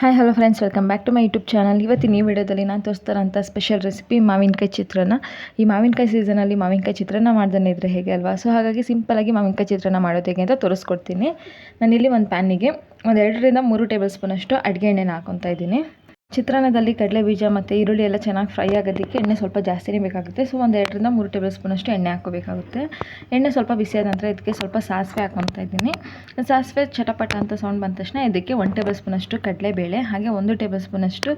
Hi hello friends welcome back to my YouTube channel ಇವತ್ತಿನ ಈ ವಿಡಿಯೋದಲ್ಲಿ ನಾನು ತೋರಿಸ್ತಾರಂಥ ಸ್ಪೆಷಲ್ ರೆಸಿಪಿ ಮಾವಿನಕಾಯಿ ಚಿತ್ರಾನ್ನ. ಈ ಮಾವಿನಕಾಯಿ ಸೀಸನಲ್ಲಿ ಮಾವಿನಕಾಯಿ ಚಿತ್ರಾನ್ನ ಮಾಡ್ದೇ ಇದ್ರೆ ಹೇಗೆ ಅಲ್ವಾ? ಸೊ ಹಾಗಾಗಿ ಸಿಂಪಲಾಗಿ ಮಾವಿನಕಾಯಿ ಚಿತ್ರಾನ್ನ ಮಾಡೋದು ಹೇಗೆ ಅಂತ ತೋರಿಸ್ಕೊಡ್ತೀನಿ. ನಾನಿಲ್ಲಿ ಒಂದು ಪ್ಯಾನಿಗೆ ಒಂದು ಎರಡರಿಂದ ಮೂರು ಟೇಬಲ್ ಸ್ಪೂನಷ್ಟು ಅಡುಗೆ ಎಣ್ಣೆನ ಹಾಕೊತಾ ಇದ್ದೀನಿ. ಚಿತ್ರಾನ್ನದಲ್ಲಿ ಕಡಲೆ ಬೀಜ ಮತ್ತು ಈರುಳ್ಳಿ ಎಲ್ಲ ಚೆನ್ನಾಗಿ ಫ್ರೈ ಆಗೋದಕ್ಕೆ ಎಣ್ಣೆ ಸ್ವಲ್ಪ ಜಾಸ್ತಿನೇ ಬೇಕಾಗುತ್ತೆ. ಸೊ ಒಂದು ಎರಡರಿಂದ ಮೂರು ಟೇಬಲ್ ಸ್ಪೂನಷ್ಟು ಎಣ್ಣೆ ಹಾಕೋಬೇಕಾಗುತ್ತೆ ಎಣ್ಣೆ ಸ್ವಲ್ಪ ಬಿಸಿಯಾದ ನಂತರ ಇದಕ್ಕೆ ಸ್ವಲ್ಪ ಸಾಸಿವೆ ಹಾಕೊತಾ ಇದ್ದೀನಿ. ಸಾಸಿವೆ ಚಟಪಟ ಅಂತ ಸೌಂಡ್ ಬಂದ ತಕ್ಷಣ ಇದಕ್ಕೆ ಒನ್ ಟೇಬಲ್ ಸ್ಪೂನಷ್ಟು ಕಡಲೆಬೇಳೆ, ಹಾಗೆ ಒಂದು ಟೇಬಲ್ ಸ್ಪೂನಷ್ಟು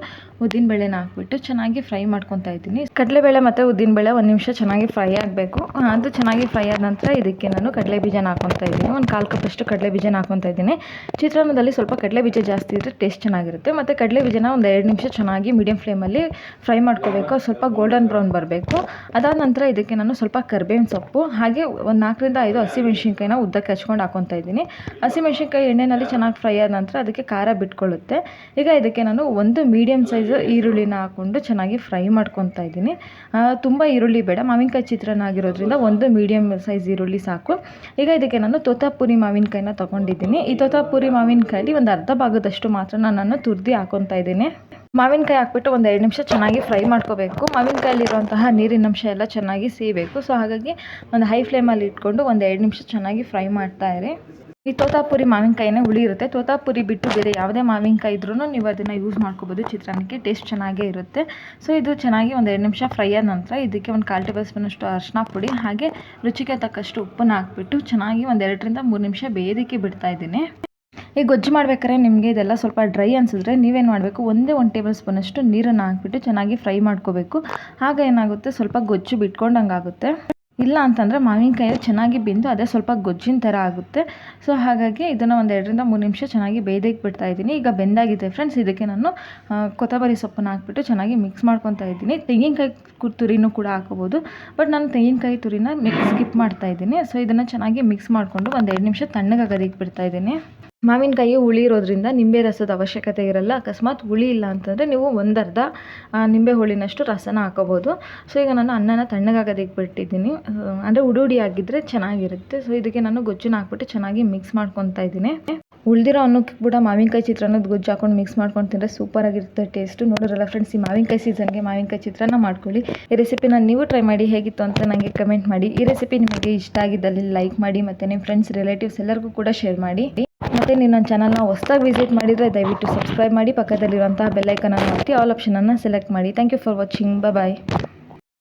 ಉದ್ದಿನಬೇಳೆನ ಹಾಕ್ಬಿಟ್ಟು ಚೆನ್ನಾಗಿ ಫ್ರೈ ಮಾಡ್ಕೊತಾ ಇದ್ದೀನಿ. ಕಡಲೆಬೇಳೆ ಮತ್ತು ಉದ್ದಿನಬೇಳೆ ಒಂದು ನಿಮಿಷ ಚೆನ್ನಾಗಿ ಫ್ರೈ ಆಗಬೇಕು. ಅದು ಚೆನ್ನಾಗಿ ಫ್ರೈ ಆದ ನಂತರ ಇದಕ್ಕೆ ನಾನು ಕಡಲೆ ಬೀಜನ ಹಾಕೊತಾ ಇದ್ದೀನಿ. ಒಂದು ಕಾಲು ಕಪ್ಪಷ್ಟು ಕಡಲೆ ಬೀಜನ ಹಾಕೊತಾ ಇದ್ದೀನಿ. ಚಿತ್ರಾನ್ನದಲ್ಲಿ ಸ್ವಲ್ಪ ಕಡಲೆ ಬೀಜ ಜಾಸ್ತಿ ಇದ್ದರೆ ಟೇಸ್ಟ್ ಚೆನ್ನಾಗಿರುತ್ತೆ. ಮತ್ತು ಕಡಲೆ ಬೀಜನ ಒಂದು ಎರಡು ನಿಮಿಷ ಚೆನ್ನಾಗಿ ಮೀಡಿಯಮ್ ಫ್ಲೇಮಲ್ಲಿ ಫ್ರೈ ಮಾಡ್ಕೋಬೇಕು. ಸ್ವಲ್ಪ ಗೋಲ್ಡನ್ ಬ್ರೌನ್ ಬರಬೇಕು. ಅದಾದ ನಂತರ ಇದಕ್ಕೆ ನಾನು ಸ್ವಲ್ಪ ಕರ್ಬೇವಿನ ಸೊಪ್ಪು, ಹಾಗೆ ಒಂದು ನಾಲ್ಕರಿಂದ ಐದು ಹಸಿಮೆಣ್ಸಿನ್ಕಾಯಿನ ಉದ್ದಕ್ಕೆ ಹಚ್ಕೊಂಡು ಹಾಕೊತಾ ಇದ್ದೀನಿ. ಹಸಿಮೆಣ್ಸಿನ್ಕಾಯಿ ಎಣ್ಣೆಯಲ್ಲಿ ಚೆನ್ನಾಗಿ ಫ್ರೈ ಆದ ನಂತರ ಅದಕ್ಕೆ ಖಾರ ಬಿಟ್ಕೊಳ್ಳುತ್ತೆ. ಈಗ ಇದಕ್ಕೆ ನಾನು ಒಂದು ಮೀಡಿಯಮ್ ಸೈಜ್ ಈರುಳ್ಳಿನ ಹಾಕ್ಕೊಂಡು ಚೆನ್ನಾಗಿ ಫ್ರೈ ಮಾಡ್ಕೊತಾ ಇದ್ದೀನಿ. ತುಂಬ ಈರುಳ್ಳಿ ಬೇಡ. ಮಾವಿನಕಾಯಿ ಚಿತ್ರಾನ್ನ ಆಗಿರೋದ್ರಿಂದ ಒಂದು ಮೀಡಿಯಮ್ ಸೈಜ್ ಈರುಳ್ಳಿ ಸಾಕು. ಈಗ ಇದಕ್ಕೆ ನಾನು ತೋತಾಪುರಿ ಮಾವಿನಕಾಯಿನ ತೊಗೊಂಡಿದ್ದೀನಿ. ಈ ತೋತಾಪುರಿ ಮಾವಿನಕಾಯಲ್ಲಿ ಒಂದು ಅರ್ಧ ಭಾಗದಷ್ಟು ಮಾತ್ರ ನಾನು ತುರ್ದಿ ಹಾಕೊತಾ ಇದ್ದೀನಿ. ಮಾವಿನಕಾಯಿ ಹಾಕ್ಬಿಟ್ಟು ಒಂದು ಎರಡು ನಿಮಿಷ ಚೆನ್ನಾಗಿ ಫ್ರೈ ಮಾಡ್ಕೋಬೇಕು. ಮಾವಿನಕಾಯಲ್ಲಿರುವಂತಹ ನೀರಿನ ಅಂಶ ಎಲ್ಲ ಚೆನ್ನಾಗಿ ಸೀಬೇಕು. ಸೊ ಹಾಗಾಗಿ ಒಂದು ಹೈ ಫ್ಲೇಮಲ್ಲಿ ಇಟ್ಕೊಂಡು ಒಂದು ಎರಡು ನಿಮಿಷ ಚೆನ್ನಾಗಿ ಫ್ರೈ ಮಾಡ್ತಾ ಇರಿ. ಈ ತೋತಾಪುರಿ ಮಾವಿನಕಾಯಿನೇ ಹುಳಿ ಇರುತ್ತೆ. ತೋತಾಪುರಿ ಬಿಟ್ಟು ಬೇರೆ ಯಾವುದೇ ಮಾವಿನಕಾಯಿ ಇದ್ರೂ ನೀವು ಅದನ್ನು ಯೂಸ್ ಮಾಡ್ಕೋಬೋದು. ಚಿತ್ರಾನ್ನಕ್ಕೆ ಟೇಸ್ಟ್ ಚೆನ್ನಾಗೇ ಇರುತ್ತೆ. ಸೊ ಇದು ಚೆನ್ನಾಗಿ ಒಂದು ಎರಡು ನಿಮಿಷ ಫ್ರೈ ಆದ ನಂತರ ಇದಕ್ಕೆ ಒಂದು ಕಾಲು ಟೇಬಲ್ ಸ್ಪೂನಷ್ಟು ಅರಿಶಿನ ಪುಡಿ, ಹಾಗೆ ರುಚಿಗೆ ತಕ್ಕಷ್ಟು ಉಪ್ಪನ್ನು ಹಾಕ್ಬಿಟ್ಟು ಚೆನ್ನಾಗಿ ಒಂದು ಎರಡರಿಂದ ಮೂರು ನಿಮಿಷ ಬೇಯೋದಕ್ಕೆ ಬಿಡ್ತಾ ಇದ್ದೀನಿ. ಈ ಗೊಜ್ಜು ಮಾಡ್ಬೇಕಾದ್ರೆ ನಿಮಗೆ ಇದೆಲ್ಲ ಸ್ವಲ್ಪ ಡ್ರೈ ಅನಿಸಿದ್ರೆ ನೀವೇನು ಮಾಡಬೇಕು, ಒಂದೇ ಒಂದು ಟೇಬಲ್ ಸ್ಪೂನಷ್ಟು ನೀರನ್ನು ಹಾಕಿಬಿಟ್ಟು ಚೆನ್ನಾಗಿ ಫ್ರೈ ಮಾಡ್ಕೋಬೇಕು. ಆಗ ಏನಾಗುತ್ತೆ, ಸ್ವಲ್ಪ ಗೊಜ್ಜು ಬಿಟ್ಕೊಂಡಂಗೆ ಆಗುತ್ತೆ ಇಲ್ಲ ಅಂತಂದರೆ ಮಾವಿನಕಾಯಿ ಚೆನ್ನಾಗಿ ಬಿಂದು ಅದೇ ಸ್ವಲ್ಪ ಗೊಜ್ಜಿನ ಥರ ಆಗುತ್ತೆ. ಸೊ ಹಾಗಾಗಿ ಇದನ್ನು ಒಂದು ಎರಡರಿಂದ ಮೂರು ನಿಮಿಷ ಚೆನ್ನಾಗಿ ಬೇಯ್ದಕ್ಕೆ ಬಿಡ್ತಾ ಇದ್ದೀನಿ. ಈಗ ಬೆಂದಾಗಿದೆ ಫ್ರೆಂಡ್ಸ್ ಇದಕ್ಕೆ ನಾನು ಕೊತ್ತಂಬರಿ ಸೊಪ್ಪನ್ನು ಹಾಕ್ಬಿಟ್ಟು ಚೆನ್ನಾಗಿ ಮಿಕ್ಸ್ ಮಾಡ್ಕೊತಾ ಇದ್ದೀನಿ. ತೆಂಗಿನಕಾಯಿ ತುರಿನೂ ಕೂಡ ಹಾಕೋಬೋದು. ಬಟ್ ನಾನು ತೆಂಗಿನಕಾಯಿ ತುರಿನ ಮಿಕ್ಸ್ ಸ್ಕಿಪ್ ಮಾಡ್ತಾ ಇದ್ದೀನಿ. ಸೊ ಇದನ್ನು ಚೆನ್ನಾಗಿ ಮಿಕ್ಸ್ ಮಾಡಿಕೊಂಡು ಒಂದು ಎರಡು ನಿಮಿಷ ತಣ್ಣಗಾಗೋದಕ್ಕೆ ಬಿಡ್ತಾ ಇದ್ದೀನಿ. ಮಾವಿನಕಾಯಿ ಹುಳಿ ಇರೋದ್ರಿಂದ ನಿಂಬೆ ರಸದ ಅವಶ್ಯಕತೆ ಇರಲ್ಲ. ಅಕಸ್ಮಾತ್ ಹುಳಿ ಇಲ್ಲ ಅಂತಂದರೆ ನೀವು ಒಂದರ್ಧ ನಿಂಬೆ ಹುಳಿನಷ್ಟು ರಸನ ಹಾಕೋಬೋದು. ಸೊ, ಈಗ ನಾನು ಅನ್ನನ ತಣ್ಣಗಾಗೋದಕ್ಕೆ ಬಿಟ್ಟಿದ್ದೀನಿ ಅಂದರೆ ಉಡಿ ಆಗಿದ್ದರೆ ಚೆನ್ನಾಗಿರುತ್ತೆ. ಸೊ, ಇದಕ್ಕೆ ನಾನು ಗೊಜ್ಜನ್ನ ಹಾಕ್ಬಿಟ್ಟು ಚೆನ್ನಾಗಿ ಮಿಕ್ಸ್ ಮಾಡ್ಕೊತಾ ಇದ್ದೀನಿ. ಉಳಿದಿರೋ ಅನ್ನಕ್ಕೆ ಕೂಡ ಮಾವಿನಕಾಯಿ ಚಿತ್ರಾನ್ನದ ಗೊಜ್ಜು ಹಾಕೊಂಡು ಮಿಕ್ಸ್ ಮಾಡ್ಕೊಂಡು ತಿಂದರೆ ಸೂಪರಾಗಿರುತ್ತೆ ಟೇಸ್ಟು ನೋಡಿರಲ್ಲ ಫ್ರೆಂಡ್ಸ್ ಈ ಮಾವಿನಕಾಯಿ ಸೀಸನ್ಗೆ ಮಾವಿನಕಾಯಿ ಚಿತ್ರಾನ್ನ ಮಾಡ್ಕೊಳ್ಳಿ. ಈ ರೆಸಿಪಿನ ನೀವು ಟ್ರೈ ಮಾಡಿ, ಹೇಗಿತ್ತು ಅಂತ ನನಗೆ ಕಮೆಂಟ್ ಮಾಡಿ. ಈ ರೆಸಿಪಿ ನಿಮಗೆ ಇಷ್ಟ ಆಗಿದ್ದಲ್ಲಿ ಲೈಕ್ ಮಾಡಿ ಮತ್ತು ನಿಮ್ಮ ಫ್ರೆಂಡ್ಸ್ ರಿಲೇಟಿವ್ಸ್ ಎಲ್ಲರಿಗೂ ಕೂಡ ಶೇರ್ ಮಾಡಿ. ಮತ್ತು ನೀವು ನನ್ನ ಚಾನಲ್ನ ಹೊಸ್ದಾಗಿ ವಿಸಿಟ್ ಮಾಡಿದರೆ ದಯವಿಟ್ಟು ಸಬ್ಸ್ಕ್ರೈಬ್ ಮಾಡಿ, ಪಕ್ಕದಲ್ಲಿರುವಂತಹ ಬೆಲ್ಲೈಕನನ್ನು ಒತ್ತಿ ಆಲ್ ಆಪ್ಷನನ್ನು ಸೆಲೆಕ್ಟ್ ಮಾಡಿ. Thank you for watching bye